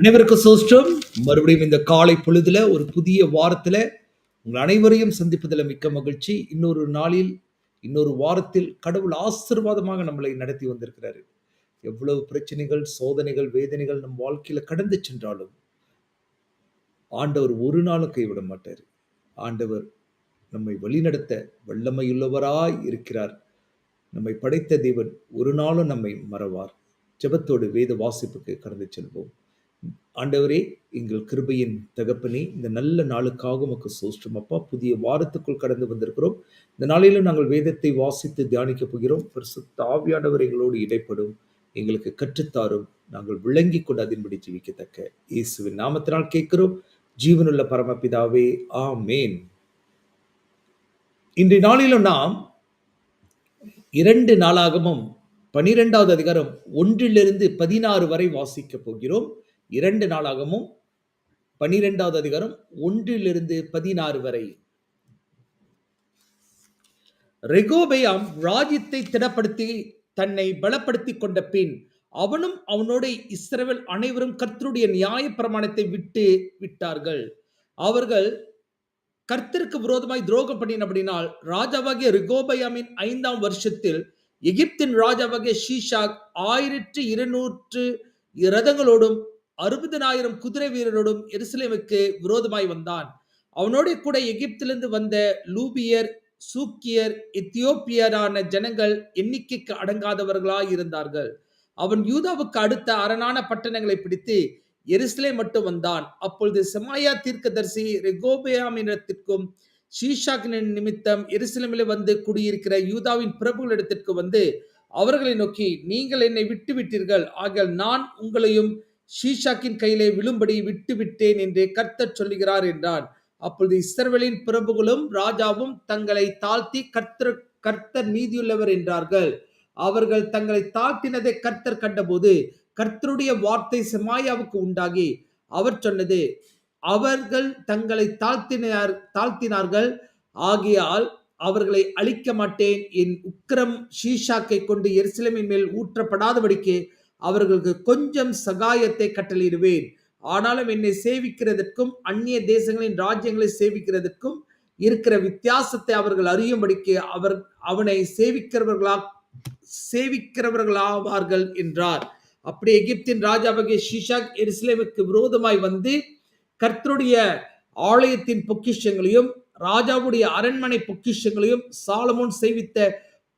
அனைவருக்கும் சோஸ்டம் மறுபடியும் இந்த காலை பொழுதுல ஒரு புதிய வாரத்துல உங்கள் அனைவரையும் சந்திப்பதில் மிக்க மகிழ்ச்சி. இன்னொரு நாளில் இன்னொரு வாரத்தில் கடவுள் ஆசீர்வாதமாக நம்மளை நடத்தி வந்திருக்கிறாரு. எவ்வளவு பிரச்சனைகள் சோதனைகள் வேதனைகள் நம் வாழ்க்கையில கடந்து சென்றாலும் ஆண்டவர் ஒரு நாளும் கைவிட மாட்டார். ஆண்டவர் நம்மை வழிநடத்த வல்லமையுள்ளவராய் இருக்கிறார். நம்மை படைத்த தேவன் ஒரு நாளும் நம்மை மறவார். ஜெபத்தோடு வேத வாசிப்புக்கு கடந்து செல்வோம். ஆண்டவரே எங்கள் கிருபையின் தகப்பனே இந்த நல்ல நாளுக்காக உமக்கு சோஷ்டம் அப்பா புதிய வாரத்துக்குள் கடந்து வந்திருக்கிறோம். இந்த நாளிலும் நாங்கள் வேதத்தை வாசித்து தியானிக்க போகிறோம். பரிசுத்த ஆவியானவர் எங்களோடு இடைப்படும் எங்களுக்கு கற்றுத்தாரும். நாங்கள் விளங்கி கொண்டு அதன்படி ஜீவிக்கத்தக்க இயேசுவின் நாமத்தினால் கேட்கிறோம். ஜீவனுள்ள பரமபிதாவே ஆமேன். இன்றைய நாளிலும் நாம் இரண்டு நாளாகவும் பனிரெண்டாவது அதிகாரம் ஒன்றிலிருந்து பதினாறு வரை வாசிக்க போகிறோம். இரண்டு நாளாகவும் பனிரெண்டாவது அதிகாரம் ஒன்றிலிருந்து பதினாறு வரை. ரெகோபயாம் ராஜ்யத்தை திடப்படுத்தி தன்னை பலப்படுத்தி கொண்ட பின் அவனும் அவனோட இஸ்ரவேல் அனைவரும் கர்த்தருடைய நியாய பிரமாணத்தை விட்டு விட்டார்கள். அவர்கள் கர்த்தருக்கு விரோதமாய் துரோகம் பண்ணின பண்ணினபடினால் ராஜாவாகிய ரிகோபயாமின் ஐந்தாம் வருஷத்தில் எகிப்தின் ராஜாவாகிய ஷீஷாக் ஆயிரத்தி இருநூற்று ரதங்களோடும் அறுபதனாயிரம் குதிரை வீரரோடும் எருசலேமுக்கு விரோதமாய் வந்தான். அவனோட கூட எகிப்திலிருந்து வந்த லூபியர் சூக்கியர் எத்தியோப்பியரான ஜனங்கள் எண்ணிக்கைக்கு அடங்காதவர்களாய் இருந்தார்கள். அவன் யூதாவுக்கு அடுத்த அரணான பட்டணங்களை பிடித்து எருசலே மட்டும் வந்தான். அப்பொழுது செமாயா தீர்க்கதரிசி ரெகோபியாமினத்திற்கும் ஷீஷாக்கின் நிமித்தம் எருசலேமில் வந்து குடியிருக்கிற யூதாவின் பிரபுகளிடத்திற்கு வந்து அவர்களை நோக்கி நீங்கள் என்னை விட்டு விட்டீர்கள் ஆகிய நான் உங்களையும் ஷீஷாக்கின் கையிலே விழும்படி விட்டு விட்டேன் என்று கர்த்தர் சொல்லுகிறார் என்றான். அப்பொழுது இஸ்ரவேலின் பிரபுகளும் ராஜாவும் தங்களை தாழ்த்தி கர்த்தர் கர்த்தர் நீதியுள்ளவர் என்றார்கள். அவர்கள் தங்களை தாழ்த்தினதை கர்த்தர் கண்டபோது கர்த்தருடைய வார்த்தை செமாயாவுக்கு உண்டாகி அவர் சொன்னது அவர்கள் தங்களை தாழ்த்தினார் தாழ்த்தினார்கள் ஆகையால் அவர்களை அழிக்க மாட்டேன். என் உக்கிரம் ஷீஷாக்கை கொண்டு எருசலேமின் மேல் ஊற்றப்படாதபடிக்கு அவர்களுக்கு கொஞ்சம் சகாயத்தை கட்டளையிடுவேன். ஆனாலும் என்னை சேவிக்கிறதற்கும் அந்நிய தேசங்களின் ராஜ்யங்களை சேவிக்கிறதற்கும் இருக்கிற வித்தியாசத்தை அவர்கள் அறியும்படிக்கு அவர் அவனை சேவிக்கிறவர்களா சேவிக்கிறவர்களாவார்கள் என்றார். அப்படி எகிப்தின் ராஜாவாகிய ஷிஷாக் எருசலேமுக்கு விரோதமாய் வந்து கர்த்தருடைய ஆலயத்தின் பொக்கிஷங்களையும் ராஜாவுடைய அரண்மனை பொக்கிஷங்களையும் சாலமோன் செய்வித்த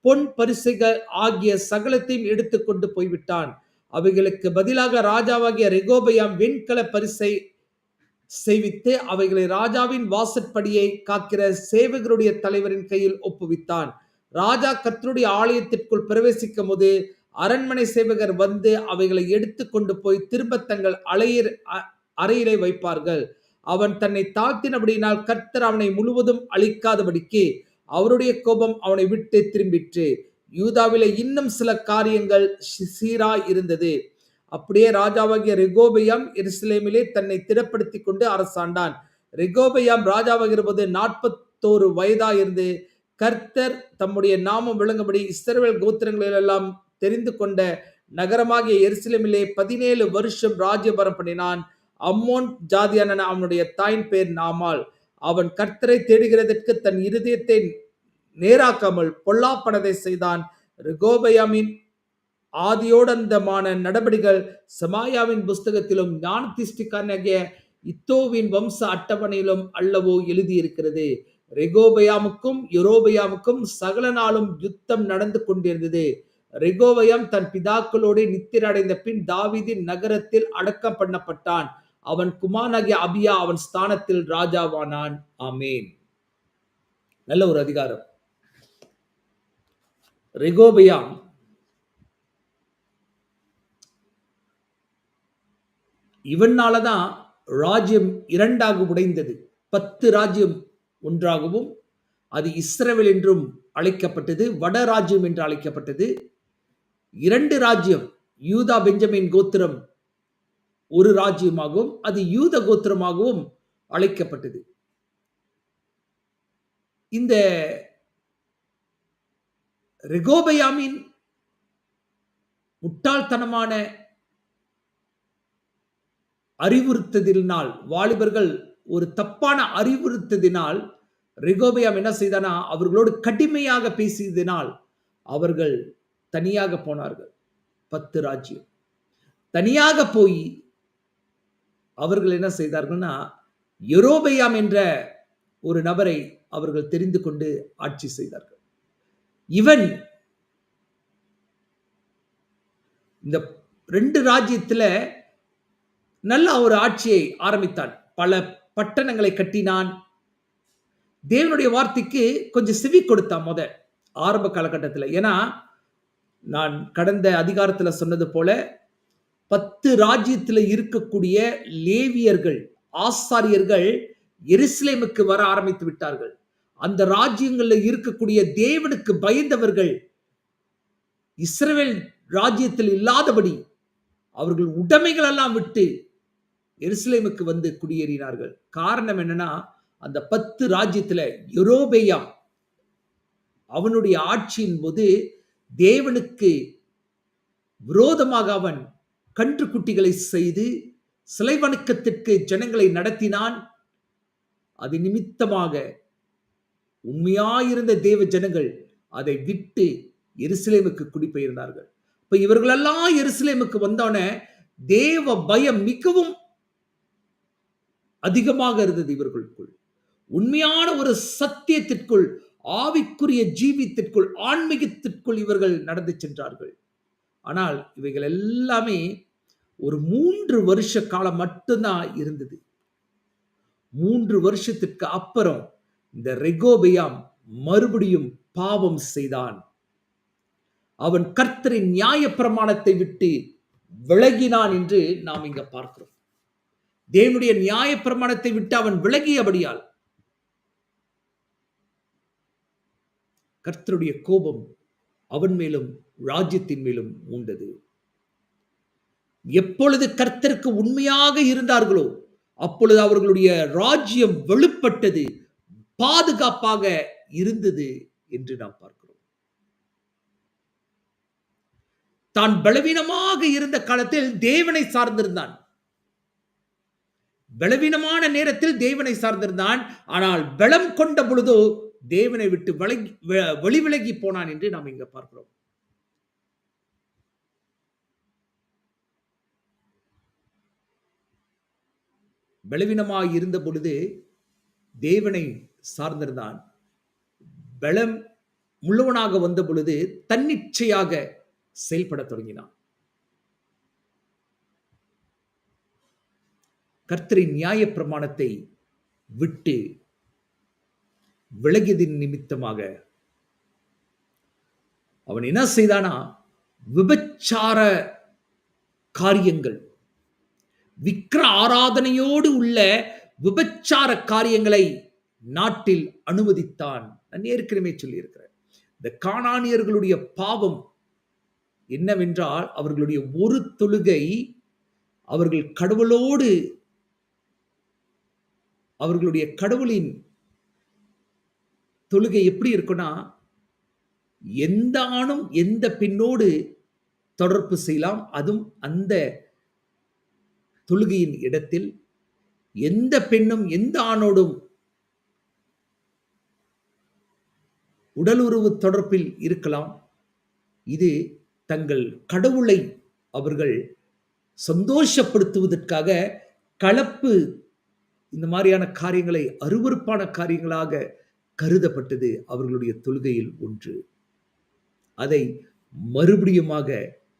பொன் பரிசுகள் ஆகிய சகலத்தையும் எடுத்துக்கொண்டு போய்விட்டான். அவைகளுக்கு பதிலாக ராஜாவாகிய ரெகோபயாம் வெண்கல பரிசை செய்வித்து அவைகளை ராஜாவின் வாசற்படியை காக்கிற சேவகருடைய தலைவரின் கையில் ஒப்புவித்தான். ராஜா கர்த்தருடைய ஆலயத்திற்குள் பிரவேசிக்கும் போது அரண்மனை சேவகர் வந்து அவைகளை எடுத்து கொண்டு போய் திரும்ப தங்கள் அலையர் அறையிலே வைப்பார்கள். அவன் தன்னை தாழ்த்தினபடியினால் கர்த்தர் அவனை முழுவதும் அழிக்காதபடிக்கு அவருடைய கோபம் அவனை விட்டு திரும்பிற்று. யூதாவில இன்னும் சில காரியங்கள் சீரா இருந்தது. அப்படியே ராஜாவாகிய ரெகோபயாம் எருசலேமிலே தன்னை திடப்படுத்தி கொண்டு அரசாண்டான். ரெகோபயாம் ராஜாவாகிற போது நாற்பத்தோரு வயதா இருந்து கர்த்தர் தம்முடைய நாமம் விளங்கும்படி இஸ்ரவேல் கோத்திரங்களிலெல்லாம் தெரிந்து கொண்ட நகரமாகிய எருசலேமிலே பதினேழு வருஷம் ராஜ்யபரம் பண்ணினான். அம்மோன் ஜாதியான அவனுடைய தாயின் பேர் நாமால் அவன் கர்த்தரை தேடுகிறதற்கு தன் இருதயத்தை நேராக்காமல் பொல்லாப்படதை செய்தான் ரிகோபயாமின் ஆதியோடந்தமான நடபடிகள் சமாயாவின் புஸ்தகத்திலும் ஞானதிஷ்டிக்காரனாகிய இத்தோவின் வம்ச அட்டவணையிலும் அல்லவோ எழுதியிருக்கிறது. ரெகோபயாமுக்கும் யுரோபயாமுக்கும் சகல நாளும் யுத்தம் நடந்து கொண்டிருந்தது. ரெகோபயம் தன் பிதாக்களோடு நித்திரடைந்த பின் தாவிதின் நகரத்தில் அடக்கம் பண்ணப்பட்டான். அவன் குமாரனாகிய அபியா அவன் ஸ்தானத்தில் ராஜாவானான். ஆமேன். நல்ல ஒரு அதிகாரம். ரெகோபியாம். இவனாலதான் ராஜ்யம் இரண்டாக உடைந்தது. பத்து ராஜ்யம் ஒன்றாகவும் அது இஸ்ரேல் என்றும் அழைக்கப்பட்டது வட ராஜ்யம் என்று அழைக்கப்பட்டது. இரண்டு ராஜ்யம் யூதா பெஞ்சமின் கோத்திரம் ஒரு ராஜ்யமாகவும் அது யூத கோத்திரமாகவும் அழைக்கப்பட்டது. இந்த ரெகோபயாமின் முட்டாள்தனமான அறிவுறுத்ததினால் வாலிபர்கள் ஒரு தப்பான அறிவுறுத்ததினால் ரெகோபியாம் என்ன செய்தானா அவர்களோடு கடுமையாக பேசியதினால் அவர்கள் தனியாக போனார்கள். பத்து ராஜ்யம். தனியாக போய் அவர்கள் என்ன செய்தார்கள்னா யெரொபெயாம் என்ற ஒரு நபரை அவர்கள் தெரிந்து கொண்டு ஆட்சி செய்தார்கள். இவன் இந்த ரெண்டு ராஜ்யத்தில் நல்ல ஒரு ஆட்சியை ஆரம்பித்தான். பல பட்டணங்களை கட்டினான். தேவனுடைய வார்த்தைக்கு கொஞ்சம் செவி கொடுத்தான் முத ஆரம்ப காலகட்டத்தில். ஏன்னா நான் கடந்த அதிகாரத்தில் சொன்னது போல பத்து ராஜ்யத்தில் இருக்கக்கூடிய லேவியர்கள் ஆசாரியர்கள் எருசலேமுக்கு வர ஆரம்பித்து விட்டார்கள். அந்த ராஜ்யங்களில் இருக்கக்கூடிய தேவனுக்கு பயந்தவர்கள் இஸ்ரவேல் ராஜ்யத்தில் இல்லாதபடி அவர்கள் உடைமைகள் எல்லாம் விட்டு எருசலேமுக்கு வந்து குடியேறினார்கள். காரணம் என்னன்னா அந்த பத்து ராஜ்யத்துல யுரோபேயா அவனுடைய ஆட்சியின் போது தேவனுக்கு விரோதமாக அவன் கன்றுக்குட்டிகளை செய்து சிலை வணக்கத்திற்கு ஜனங்களை நடத்தினான். அது நிமித்தமாக உண்மையாயிருந்த தேவ ஜனங்கள் அதை விட்டு எருசலேமுக்கு குடிபெயர்ந்தார்கள். இப்ப இவர்களெல்லாம் எருசலேமுக்கு வந்தோடனே தேவ பயம் மிகவும் அதிகமாக இருந்தது இவர்களுக்குள். உண்மையான ஒரு சத்தியத்திற்குள் ஆவிக்குரிய ஜீவித்திற்குள் ஆன்மீகத்திற்குள் இவர்கள் நடந்து சென்றார்கள். ஆனால் இவைகள் எல்லாமே ஒரு மூன்று வருஷ காலம் மட்டும்தான் இருந்தது. மூன்று வருஷத்திற்கு அப்புறம் இந்த ரெகோபியாம் மறுபடியும் பாவம் செய்தான். அவன் கர்த்தரின் நியாய பிரமாணத்தை விட்டு விலகினான் என்று நாம் இங்க பார்க்கிறோம். தேவனுடைய நியாய பிரமாணத்தை விட்டு அவன் விலகியபடியால் கர்த்தருடைய கோபம் அவன் மேலும் ராஜ்யத்தின் மேலும் உண்டது எப்பொழுது கர்த்தருக்கு உண்மையாக இருந்தார்களோ அப்பொழுது அவர்களுடைய ராஜ்யம் வெளுப்பட்டது. பாதுகாப்பாக இருந்தது என்று நாம் பார்க்கிறோம். தான் பலவீனமாக இருந்த காலத்தில் தேவனை சார்ந்திருந்தான். பலவீனமான நேரத்தில் தேவனை சார்ந்திருந்தான். ஆனால் பலம் கொண்ட பொழுதோ தேவனை விட்டு விலகி வெளி விலகி போனான் என்று நாம் இங்க பார்க்கிறோம். பலவீனமாக இருந்த பொழுது தேவனை சார்ந்திருந்தான். பலம் முழுவனாக வந்த பொழுது தன்னிச்சையாக செயல்பட தொடங்கினான். கர்த்தரின் நியாய பிரமாணத்தை விட்டு விலகியதின் நிமித்தமாக அவன் என்ன செய்தானா? விபச்சார காரியங்கள் விக்கிர ஆராதனையோடு உள்ள விபச்சார காரியங்களை நாட்டில் அனுமதித்தான். நான் ஏற்கனவே சொல்லியிருக்கிறேன். இந்த காணானியர்களுடைய பாவம் என்னவென்றால் அவர்களுடைய ஒரு தொழுகை அவர்கள் கடவுளோடு அவர்களுடைய கடவுளின் தொழுகை எப்படி இருக்குன்னா எந்த ஆணும் எந்த பெண்ணோடு தொடர்பு செய்யலாம். அதுவும் அந்த தொழுகையின் இடத்தில் எந்த பெண்ணும் எந்த ஆணோடும் உடலுறவு தொடர்பில் இருக்கலாம். இது தங்கள் கடவுளை அவர்கள் சந்தோஷப்படுத்துவதற்காக கலப்பு இந்த மாதிரியான காரியங்களை அருவருப்பான காரியங்களாக கருதப்பட்டது அவர்களுடைய தொழுகையில் ஒன்று. அதை மறுபடியுமாக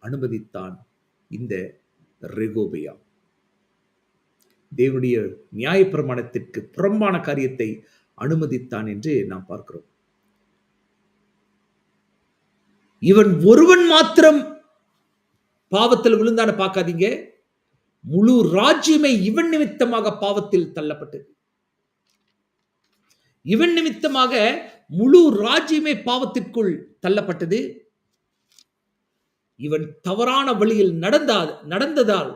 அனுமதித்தான் இந்த ரெகோபியா. தேவனுடைய நியாயப்பிரமாணத்திற்கு புறம்பான காரியத்தை அனுமதித்தான் என்று நாம் பார்க்கிறோம். இவன் ஒருவன் மாத்திரம் பாவத்தில் விழுந்தான பார்க்காதீங்க. முழு ராஜ்யமே இவன் நிமித்தமாக பாவத்தில் தள்ளப்பட்டது. இவன் நிமித்தமாக முழு ராஜ்யமே பாவத்திற்குள் தள்ளப்பட்டது. இவன் தவறான வழியில் நடந்தா நடந்ததால்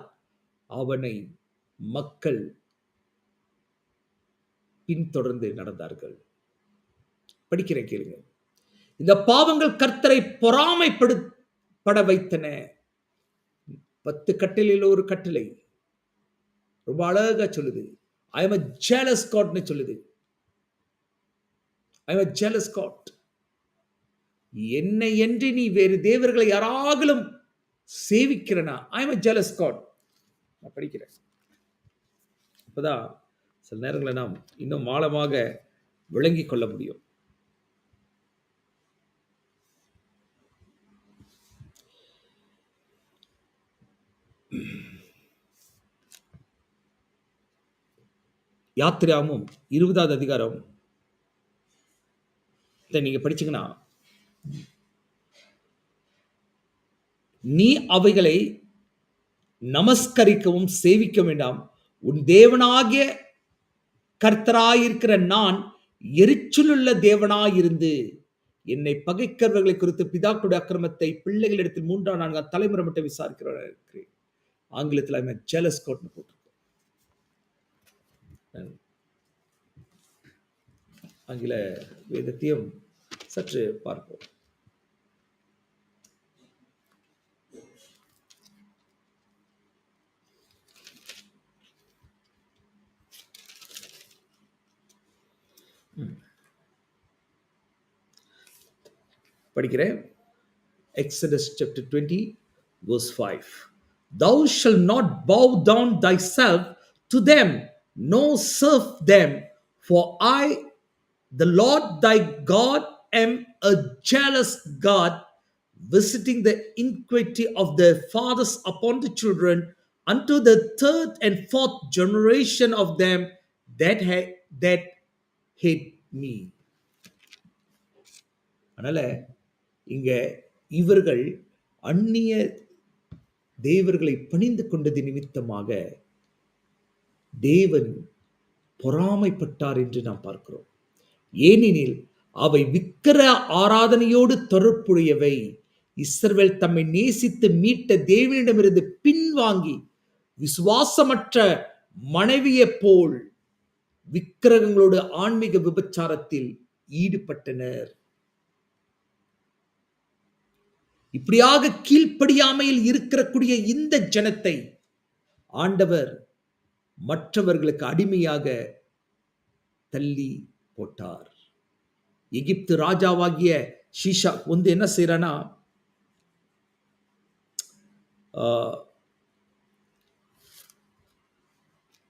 அவனை மக்கள் பின்தொடர்ந்து நடந்தார்கள். படிக்கிறேன் கேளுங்கள் இந்த பாவங்கள் கர்த்தரை பொறாமைப்பட வைத்தன. பத்து கட்டிலில் ஒரு கட்டளை. ரொம்ப அழகா சொல்லுது. ஐ எம் அ ஜேலஸ் காட்னு சொல்லுது. ஐ எம் அ ஜேலஸ் காட் என்னை என்று நீ வேறு தேவர்களை யாராகலும் சேவிக்கிறனா? I am a jealous God நான் படிக்கிறேன். அப்போதான் சில நேரங்களில் நாம் இன்னும் ஆழமாக விளங்கி கொள்ள முடியும். யாத்திராமும் இருபதாவது அதிகாரம். இதை நீங்க படிச்சீங்கன்னா நீ அவைகளை நமஸ்கரிக்கவும் சேவிக்க வேண்டாம். உன் தேவனாகிய கர்த்தராயிருக்கிற நான் எரிச்சலுள்ள தேவனாயிருந்து என்னை பகைக்கிறவர்களை குறித்து பிதாக்களுடைய அக்கிரமத்தை பிள்ளைகளிடத்தில் மூன்றாம் நான்காம் தலைமுறை மட்டும் விசாரிக்கிறவராக இருக்கிறேன் ஆங்கிலத்தில் அவன் ஜெலஸ் கோட்னு போட்டிருக்கேன் ஆங்கில வேதத்தையும் சற்று பார்ப்போம் படிக்கிறேன் Exodus chapter 20, verse 5. Thou shalt not bow down thyself to them, nor serve them, for I, the Lord thy God, am a jealous God, visiting the iniquity of their fathers upon the children unto the third and fourth generation of them that, ha- that hate me. அதனால இங்க இவர்கள் அந்நிய தேவர்களை பணிந்து கொண்டது நிமித்தமாக தேவன் பொறாமைப்பட்டார் என்று நாம் பார்க்கிறோம். ஏனெனில் அவை விக்கிர ஆராதனையோடு தொடர்புடையவை. இஸ்ரவேல் தம்மை நேசித்து மீட்ட தேவனிடமிருந்து பின்வாங்கி விசுவாசமற்ற மனைவியைப் போல் விக்கிரகங்களோடு ஆன்மீக விபச்சாரத்தில் ஈடுபட்டனர். இப்படியாக கீழ்ப்படியாமையில் இருக்கக்கூடிய இந்த ஜனத்தை ஆண்டவர் மற்றவர்களுக்கு அடிமையாக தள்ளி போட்டார். எகிப்து ராஜாவாகிய ஷீஷா வந்து என்ன செய்யறானா ஆஹ்,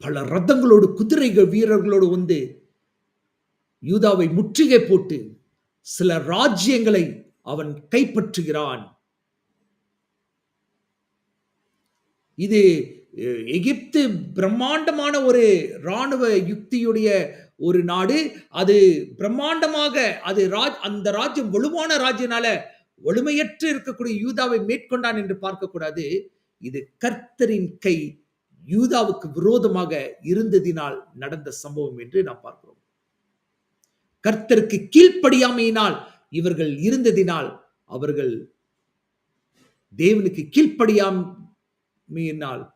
பல ரத்தங்களோடு குதிரைகள் வீரர்களோடு வந்து யூதாவை முற்றுகை போட்டு சில ராஜ்யங்களை அவன் கைப்பற்றுகிறான். இது எகிப்து பிரம்மாண்டமான ஒரு இராணுவ யுக்தியுடைய ஒரு நாடு. அது பிரம்மாண்டமாக அது ராஜ் அந்த ராஜ்யம் வலுவான ராஜ்யனால வலிமையற்று இருக்கக்கூடிய யூதாவை மேற்கொண்டான் என்று பார்க்கக்கூடாது. இது கர்த்தரின் கை யூதாவுக்கு விரோதமாக இருந்ததினால் நடந்த சம்பவம் என்று நாம் பார்க்கிறோம். கர்த்தருக்கு கீழ்ப்படியாமையினால் இவர்கள் இருந்ததினால் அவர்கள் தேவனுக்கு கீழ்ப்படியாமையினால்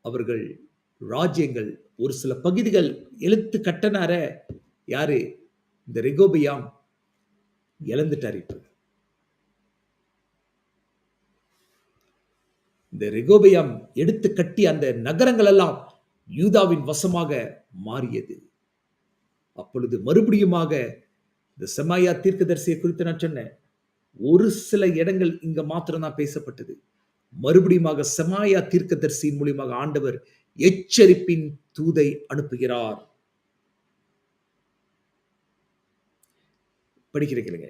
அவர்கள் ராஜ்யங்கள் ஒரு சில பகுதிகள் எழுத்து கட்டனார. யாரு? இந்த ரெகோபியாம் இழந்துட்டார் இப்ப. இந்த ரெகோபியாம் எடுத்து கட்டி அந்த நகரங்கள் எல்லாம் யூதாவின் வசமாக மாறியது. அப்பொழுது மறுபடியுமாக இந்த செமாயா தீர்க்கதரிசியை குறித்து நான் சொன்னேன். ஒரு சில இடங்கள் இங்க மாத்திரம்தான் பேசப்பட்டது. மறுபடியுமாக செமாயா தீர்க்கதரிசியின் மூலியமாக ஆண்டவர் எச்சரிப்பின் தூதை அனுப்புகிறார். படிக்கிறீங்க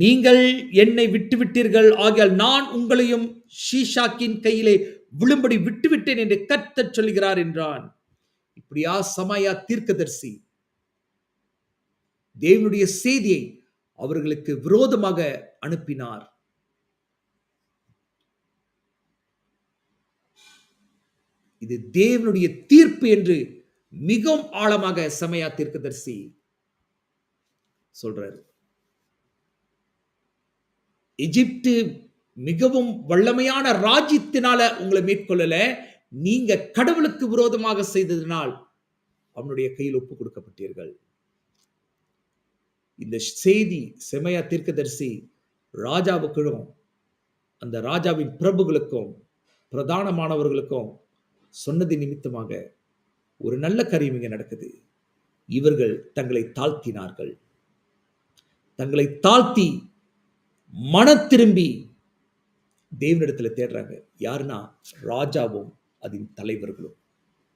நீங்கள் என்னை விட்டுவிட்டீர்கள் ஆகியால் நான் உங்களையும் ஷீஷாக்கின் கையிலே விழும்படி விட்டுவிட்டேன் என்று கர்த்தர் சொல்கிறார் என்றான். இப்படியா சமாயா தீர்க்கதரிசி தேவனுடைய செய்தியை அவர்களுக்கு விரோதமாக அனுப்பினார். இது தேவனுடைய தீர்ப்பு என்று மிகவும் ஆழமாக சமயா தீர்க்கதரிசி சொல்றாரு. எகிப்து மிகவும் வல்லமையான ராஜ்யத்தினால உங்களை மேற்கொள்ளல நீங்க கடவுளுக்கு விரோதமாக செய்ததினால் அவனுடைய கையில் ஒப்பு கொடுக்கப்பட்டீர்கள். இந்த செய்தி செமையா தீர்க்கதரிசி ராஜாவுக்கும் அந்த ராஜாவின் பிரபுகளுக்கும் பிரதானமானவர்களுக்கும் சொன்னது நிமித்தமாக ஒரு நல்ல காரியம் இங்கே நடக்குது. இவர்கள் தங்களை தாழ்த்தினார்கள். தங்களை தாழ்த்தி மன திரும்பி தேவனிடத்துல தேடுறாங்க. யாருன்னா? ராஜாவும் அதன் தலைவர்களும்.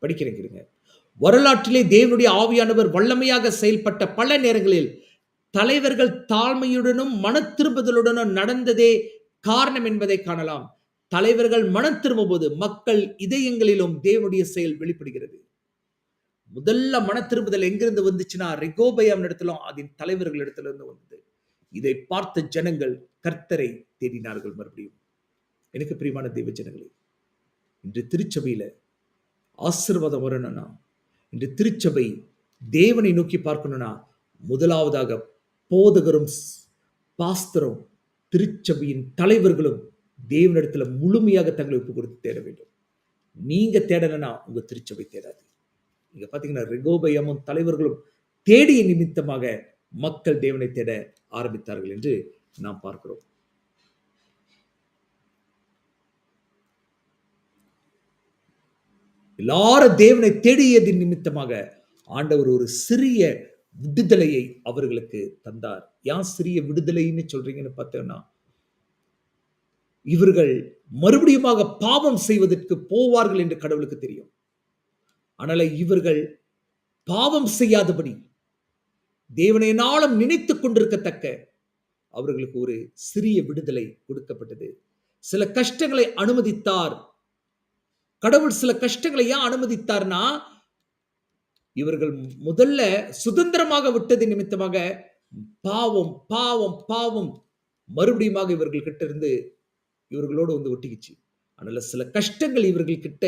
படிக்கிறங்கிருங்க வரலாற்றிலே தேவனுடைய ஆவியானவர் வல்லமையாக செயல்பட்ட பல நேரங்களில் தலைவர்கள் தாழ்மையுடனும் மன திரும்புதலுடனும் நடந்ததே காரணம் என்பதை காணலாம். தலைவர்கள் மனம் திரும்பும்போது மக்கள் இதயங்களிலும் தேவனுடைய செயல் வெளிப்படுகிறது. முதல்ல மன திரும்புதல் எங்கிருந்து வந்துச்சுன்னா ரிகோபயம் இடத்திலும் அதன் தலைவர்கள் இடத்துல இருந்து வந்தது. இதை பார்த்த ஜனங்கள் கர்த்தரை தேடினார்கள் மறுபடியும். எனக்கு பிரியமான தெய்வ ஜனங்களே இன்று திருச்சபையில ஆசீர்வாதம் வரணும்னா இன்று திருச்சபை தேவனை நோக்கி பார்க்கணும்னா முதலாவதாக போதகரும் பாஸ்தரும் திருச்சபையின் தலைவர்களும் தேவனிடத்துல முழுமையாக தங்களை ஒப்பு கொடுத்து தேட வேண்டும். நீங்க தேடலைன்னா உங்க திருச்சபை தேடாது. நீங்க பாத்தீங்கன்னா ரெகோபயமும் தலைவர்களும் தேடிய நிமித்தமாக மக்கள் தேவனை தேட ஆரம்பித்தார்கள் என்று நாம் பார்க்கிறோம். எல்லாரும் தேவனை தேடியதின் நிமித்தமாக ஆண்டவர் ஒரு சிறிய விடுதலையை அவர்களுக்கு தந்தார். ஏன் சிறிய விடுதலைன்னு சொல்றீங்கன்னு பார்த்தோம்னா இவர்கள் மறுபடியுமாக பாவம் செய்வதற்கு போவார்கள் என்று கடவுளுக்கு தெரியும். ஆனால் இவர்கள் பாவம் செய்யாதபடி தேவனை நாளும் நினைத்துக் கொண்டிருக்கத்தக்க அவர்களுக்கு ஒரு சிறிய விடுதலை கொடுக்கப்பட்டது. சில கஷ்டங்களை அனுமதித்தார். கடவுள் சில கஷ்டங்களை ஏன் அனுமதித்தார்னா இவர்கள் முதல்ல சுதந்திரமாக விட்டது நிமித்தமாக பாவம் பாவம் பாவம் மறுபடியுமாக இவர்கள் கிட்ட இருந்து இவர்களோடு வந்து ஒட்டிக்குச்சு. அதனால சில கஷ்டங்கள் இவர்கள் கிட்ட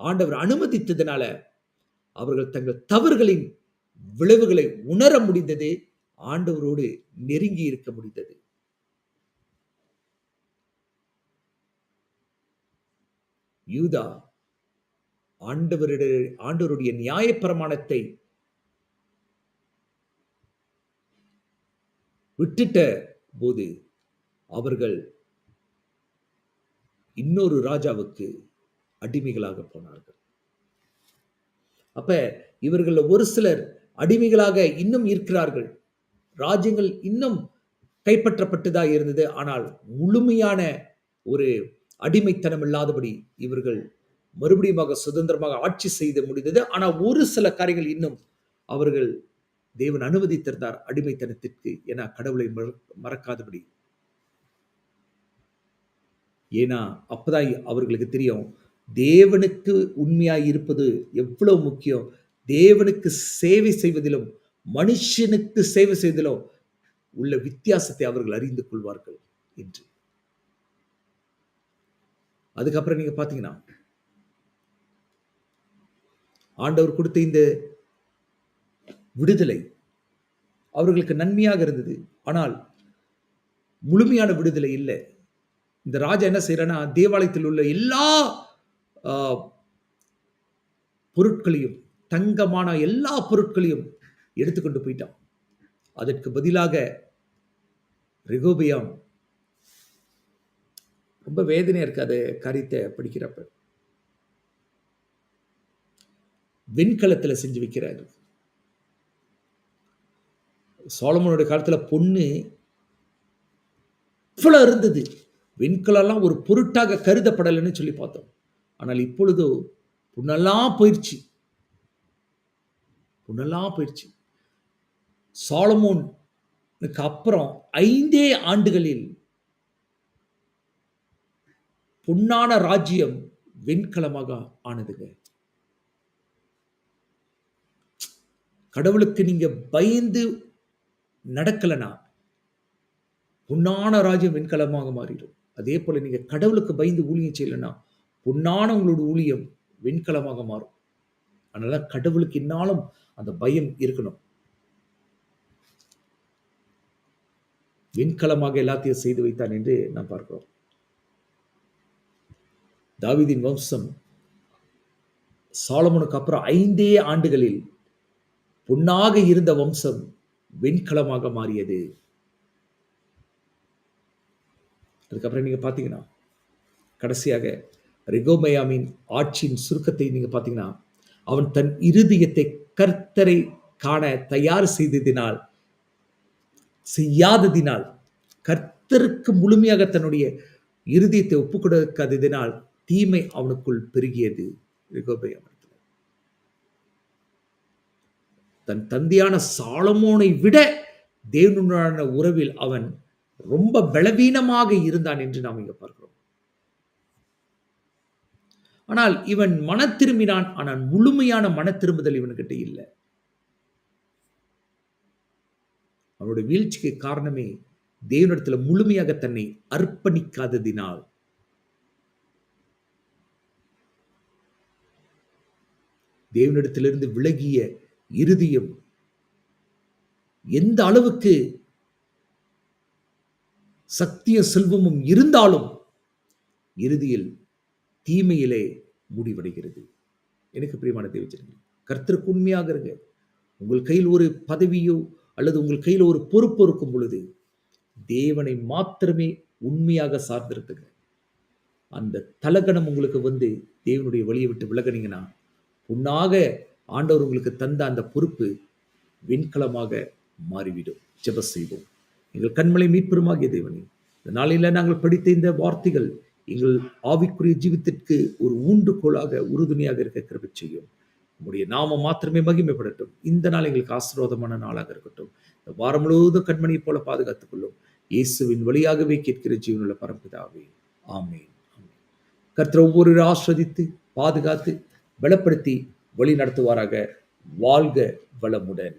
ஆண்டவர் அனுமதித்ததுனால அவர்கள் தங்கள் தவறுகளின் விளைவுகளை உணர முடிந்தது ஆண்டவரோடு நெருங்கி இருக்க முடிந்தது. யூதா ஆண்டவருடைய ஆண்டவருடைய நியாயப்பிரமாணத்தை விட்டுட்ட போது அவர்கள் இன்னொரு ராஜாவுக்கு அடிமைகளாக போனார்கள். அப்ப இவர்கள் ஒரு சிலர் அடிமைகளாக இன்னும் இருக்கிறார்கள். ராஜ்யங்கள் இன்னும் கைப்பற்றப்பட்டுதான் இருந்தது. ஆனால் முழுமையான ஒரு அடிமைத்தனம் இல்லாதபடி இவர்கள் மறுபடியுமாக சுதந்திரமாக ஆட்சி செய்து முடிந்தது. ஆனால் ஒரு சில காரியங்கள் இன்னும் அவர்கள் தேவன் அனுமதித்திருந்தார் அடிமைத்தனத்திற்கு. என கடவுளை மறக்காதபடி. ஏன்னா அப்பதான் அவர்களுக்கு தெரியும் தேவனுக்கு உண்மையாய் இருப்பது எவ்வளவு முக்கியம். தேவனுக்கு சேவை செய்வதிலும் மனுஷனுக்கு சேவை செய்வதிலும் உள்ள வித்தியாசத்தை அவர்கள் அறிந்து கொள்வார்கள் என்று. அதுக்கப்புறம் நீங்க பாத்தீங்கன்னா ஆண்டவர் கொடுத்த இந்த விடுதலை அவர்களுக்கு நன்மையாக இருந்தது. ஆனால் முழுமையான விடுதலை இல்லை. இந்த ராஜா என்ன செய்யறான்னா தேவாலயத்தில் உள்ள எல்லா பொருட்களையும் தங்கமான எல்லா பொருட்களையும் எடுத்துக்கொண்டு போயிட்டான். அதற்கு பதிலாக ரெகோபியாம் ரொம்ப வேதனையாக இருக்கு அது காரியத்தை படிக்கிறப்ப. வெண்கலத்தில் செஞ்சு வைக்கிறாரு. சோழமனுடைய காலத்தில் பொண்ணு இவ்வளோ இருந்தது வெண்கலெல்லாம் ஒரு பொருட்டாக கருதப்படலைன்னு சொல்லி பார்த்தோம். ஆனால் இப்பொழுது புண்ணெல்லாம் போயிடுச்சு புண்ணெல்லாம் போயிடுச்சு சாலமோனுக்கு அப்புறம் ஐந்தே ஆண்டுகளில் பொன்னான ராஜ்யம் வெண்கலமாக ஆனதுங்க கடவுளுக்கு நீங்க பயந்து நடக்கலனா பொன்னான ராஜ்யம் வெண்கலமாக மாறிடும். அதே போல் நீங்கள் கடவுளுக்கு பயந்து ஊழியம் செய்யலைன்னா பொன்னான உங்களோட ஊழியம் வெண்கலமாக மாறும். அதனால கடவுளுக்கு இன்னாலும் அந்த பயம் இருக்கணும். வெண்கலமாக எல்லாத்தையும் செய்து வைத்தான் என்று நாம் பார்க்கிறோம். தாவிதின் வம்சம் சாலமனுக்கு அப்புறம் ஐந்தே ஆண்டுகளில் பொன்னாக இருந்த வம்சம் வெண்கலமாக மாறியது. அதுக்கப்புறம் நீங்கள் பார்த்தீங்கன்னா கடைசியாக ரிகோமயாமின் ஆட்சியின் சுருக்கத்தை நீங்கள் பார்த்தீங்கன்னா அவன் தன் இருதயத்தை கர்த்தரை காண தயார் செய்ததினால் செய்யாததினால் கர்த்தருக்கு முழுமையாக தன்னுடைய இருதயத்தை ஒப்புக் கொடுக்காததினால் தீமை அவனுக்குள் பெருகியது ரிகோபயாமன் தன் தந்தையான சாலமோனை விட தேவனுடனான உறவில் அவன் ரொம்ப பலவீனமாக இருந்தான் என்று நாம் இங்க பார்க்கிறோம். ஆனால் இவன் மன திரும்பினான் ஆனால் முழுமையான மன திரும்புதல் இவன்கிட்ட இல்லை. அவனுடைய வீழ்ச்சிக்கு காரணமே தேவனிடத்தில் முழுமையாக தன்னை அர்ப்பணிக்காததினால். தேவனிடத்திலிருந்து விலகிய இருதயம் எந்த அளவுக்கு சத்திய செல்வமும் இருந்தாலும் இறுதியில் தீமையிலே முடிவடைகிறது. எனக்கு பிரியமான தேவச்சனங்கள் கர்த்தருக்கு உண்மையாக இருங்க. உங்கள் கையில் ஒரு பதவியோ அல்லது உங்கள் கையில் ஒரு பொறுப்பு இருக்கும் பொழுது தேவனை மாத்திரமே உண்மையாக சார்ந்திருக்குங்க அந்த தலகணம் உங்களுக்கு வந்து தேவனுடைய வழியை விட்டு விலகினீங்கன்னா உன்னாக ஆண்டவர் உங்களுக்கு தந்த அந்த பொறுப்பு வெண்கலமாக மாறிவிடும். ஜெப செய்வோம். எங்கள் கண்மலை மீட்பெருமாகிய தேவனே இந்த நாளில் நாங்கள் படித்த இந்த வார்த்தைகள் எங்கள் ஆவிக்குரிய ஜீவித்திற்கு ஒரு ஊன்றுகோலாக உறுதுணையாக இருக்க கிருபை செய்யும். உங்களுடைய நாமம் மாத்திரமே மகிமைப்படட்டும். இந்த நாள் எங்களுக்கு ஆசீர்வாதமான நாளாக இருக்கட்டும். இந்த வாரம் முழுவதும் கண்மணியை போல பாதுகாத்துக் கொள்ளும். இயேசுவின் வழியாகவே கேட்கிற ஜீவனுள்ள பரம்பிதாவே. ஆமேன். ஆமேன். கர்த்தர் ஒவ்வொரு ஆஸ்வதித்து பாதுகாத்து பலப்படுத்தி வழி நடத்துவாராக. வாழ்க வளமுடன்.